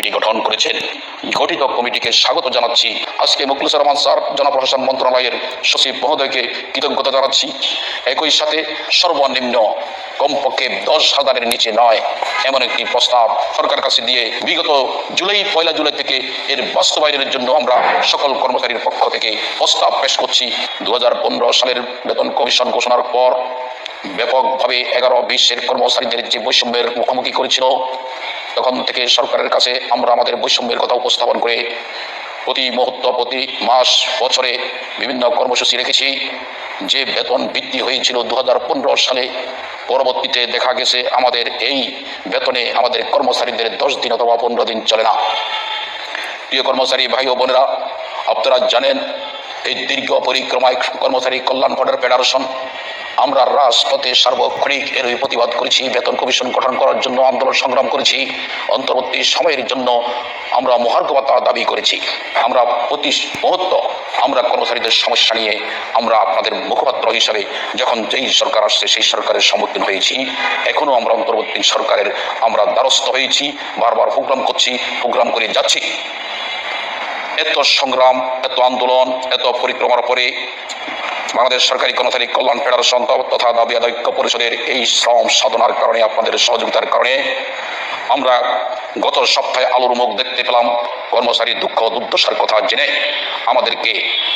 Committee গঠন করেছেন। গঠিত কমিটিকে স্বাগত জানাচ্ছি। আজকে মুখলিসুর রহমান স্যার, জনপ্রশাসন মন্ত্রণালয়ের সচিব মহোদয়কে কৃতজ্ঞতা জানাচ্ছি। একই সাথে সর্বনিম্ন কমপক্ষে দশ হাজারের নিচে নয়, এমন একটি প্রস্তাব সরকার কাছে দিয়ে বিগত জুলাই, পয়লা জুলাই থেকে এর বাস্তবায়নের জন্য আমরা সকল কর্মচারীর পক্ষ থেকে প্রস্তাব পেশ করছি। দু হাজার পনেরো সালের বেতন কমিশন ঘোষণার পর ব্যাপকভাবে এগারো বিশের কর্মচারীদের যে বৈষম্যের মুখোমুখি করেছিল তখন থেকে সরকারের কাছে আমরা আমাদের বৈষম্যের কথা উপস্থাপন করে প্রতি মুহূর্ত, প্রতি মাস, বছরে বিভিন্ন কর্মসূচি রেখেছি। যে বেতন বৃদ্ধি হয়েছিল দু হাজার পনেরো সালে, পরবর্তীতে দেখা গেছে আমাদের এই বেতনে আমাদের কর্মচারীদের দশ দিন অথবা পনেরো দিন চলে না। প্রিয় কর্মচারী ভাই ও বোনেরা, আপনারা জানেন এই দীর্ঘ পরিক্রমায় কর্মচারী কল্যাণ ফেডারেশন আমরা রাজপথে সার্বক্ষণিক এর প্রতিবাদ করেছি, বেতন কমিশন গঠন করার জন্য আন্দোলন সংগ্রাম করেছি, অন্তর্বর্তী সময়ের জন্য আমরা মহার্ঘবতা দাবি করেছি। আমরা প্রতি মুহূর্ত আমরা কর্মচারীদের সমস্যা নিয়ে আমরা আপনাদের মুখপাত্র হিসাবে যখন যেই সরকার আসছে সেই সরকারের সম্মুখীন হয়েছি। এখনও আমরা অন্তর্বর্তী সরকারের আমরা দ্বারস্থ হয়েছি, বারবার প্রোগ্রাম করছি, প্রোগ্রাম করে যাচ্ছি। এত সংগ্রাম, এত আন্দোলন, এত পরিক্রমার পরে বাংলাদেশ সরকারি কর্মচারী কল্যাণ ফেডারেশন তথা দাবি আদায় পরিষদের এই শ্রম সাধনার কারণে, আপনাদের সহযোগিতার কারণে আমরা গত সপ্তাহে আলোর মুখ দেখতে পেলাম। কর্মচারী দুঃখ দুর্দশার কথা জেনে আমাদেরকে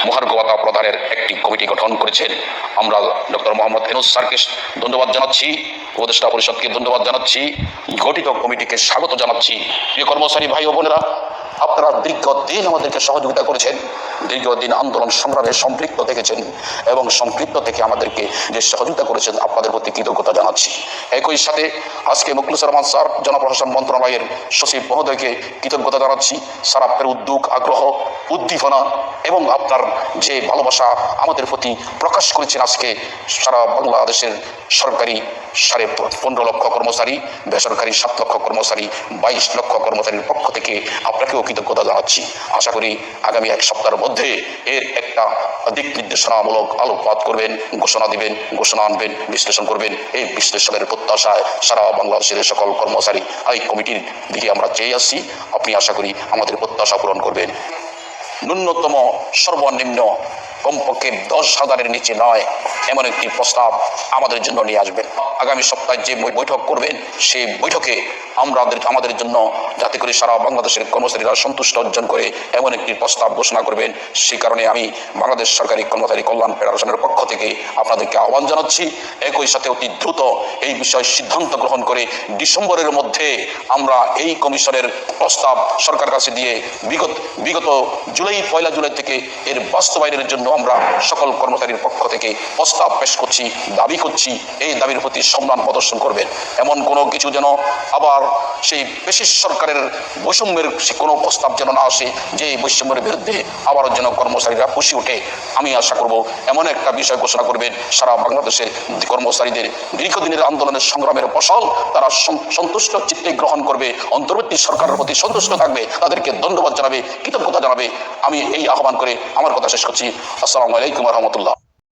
মহার্ঘবতা প্রদানের একটি কমিটি গঠন করেছেন। আমরা ডক্টর মোহাম্মদ এনুস স্যারকে ধন্যবাদ জানাচ্ছি, উপদেষ্টা পরিষদকে ধন্যবাদ জানাচ্ছি, গঠিত কমিটিকে স্বাগত জানাচ্ছি। প্রিয় কর্মচারী ভাই ও বোনেরা আপনারা দীর্ঘদিন আমাদেরকে সহযোগিতা করেছেন, দীর্ঘদিন আন্দোলন সংগ্রামে সম্পৃক্ত দেখেছেন এবং সম্পৃক্ত থেকে আমাদেরকে যে সহযোগিতা করেছেন, আপনাদের প্রতি কৃতজ্ঞতা জানাচ্ছি। একই সাথে আজকে মুখলিসুর রহমান স্যার, জনপ্রশাসন মন্ত্রণালয়ের সচিব মহোদয়কে কৃতজ্ঞতা জানাচ্ছি। স্যার আপনার উদ্যোগ, আগ্রহ, উদ্দীপনা এবং আপনার যে ভালোবাসা আমাদের প্রতি প্রকাশ করেছেন আজকে সারা বাংলাদেশের সরকারি সাড়ে পনেরো লক্ষ কর্মচারী, বেসরকারি সাত লক্ষ কর্মচারী, বাইশ লক্ষ কর্মচারীর পক্ষ থেকে আপনাকেও কৃতজ্ঞতা জানাচ্ছি। আশা করি আগামী এক সপ্তাহের মধ্যে এর একটা দিক নির্দেশনামূলক আলোকপাত করবেন, ঘোষণা দিবেন, ঘোষণা আনবেন, বিশ্লেষণ করবেন। এই বিশ্লেষণের প্রত্যাশায় সারা বাংলাদেশের সকল কর্মচারী, এই কমিটির দিকে আমরা চেয়ে আসছি। আপনি আশা করি আমাদের প্রত্যাশা পূরণ করবেন। ন্যূনতম সর্বনিম্ন কমপক্ষে দশ হাজারের নিচে নয়, এমন একটি প্রস্তাব আমাদের জন্য নিয়ে আসবেন। আগামী সপ্তাহে যে বৈঠক করবেন, সেই বৈঠকে আমরা আমাদের জন্য যাতে করে সারা বাংলাদেশের কর্মচারীরা সন্তুষ্ট অর্জন করে এমন একটি প্রস্তাব ঘোষণা করবেন। সেই কারণে আমি বাংলাদেশ সরকারি কর্মচারী কল্যাণ ফেডারেশনের পক্ষ থেকে আপনাদেরকে আহ্বান জানাচ্ছি, একই সাথে অতি দ্রুত এই বিষয়ে সিদ্ধান্ত গ্রহণ করে ডিসেম্বরের মধ্যে আমরা এই কমিশনের প্রস্তাব সরকার কাছে দিয়ে বিগত বিগত জুলাই, পয়লা জুলাই থেকে এর বাস্তবায়নের জন্য আমরা সকল কর্মচারীর পক্ষ থেকে প্রস্তাব পেশ করছি, দাবি করছি। এই দাবির প্রতি সম্মান প্রদর্শন করবেন। এমন কোনো কিছু যেন আবার সেই বেশি সরকারের বৈষম্যের কোনো প্রস্তাব যেন না আসে, যে বৈষম্যের বিরুদ্ধে আবারও যেন কর্মচারীরা খুশি ওঠে, আমি আশা করব এমন একটা বিষয় ঘোষণা করবেন, সারা বাংলাদেশের কর্মচারীদের দীর্ঘদিনের আন্দোলনের সংগ্রামের ফসল তারা সন্তুষ্ট চিত্তে গ্রহণ করবে, অন্তর্বর্তী সরকারের প্রতি সন্তুষ্ট থাকবে, তাদেরকে ধন্যবাদ জানাবে, কৃতজ্ঞতা জানাবে, আমি এই আহ্বান করে আমার কথা শেষ করছি। আসসালামু আলাইকুম রহমতুল্লাহ।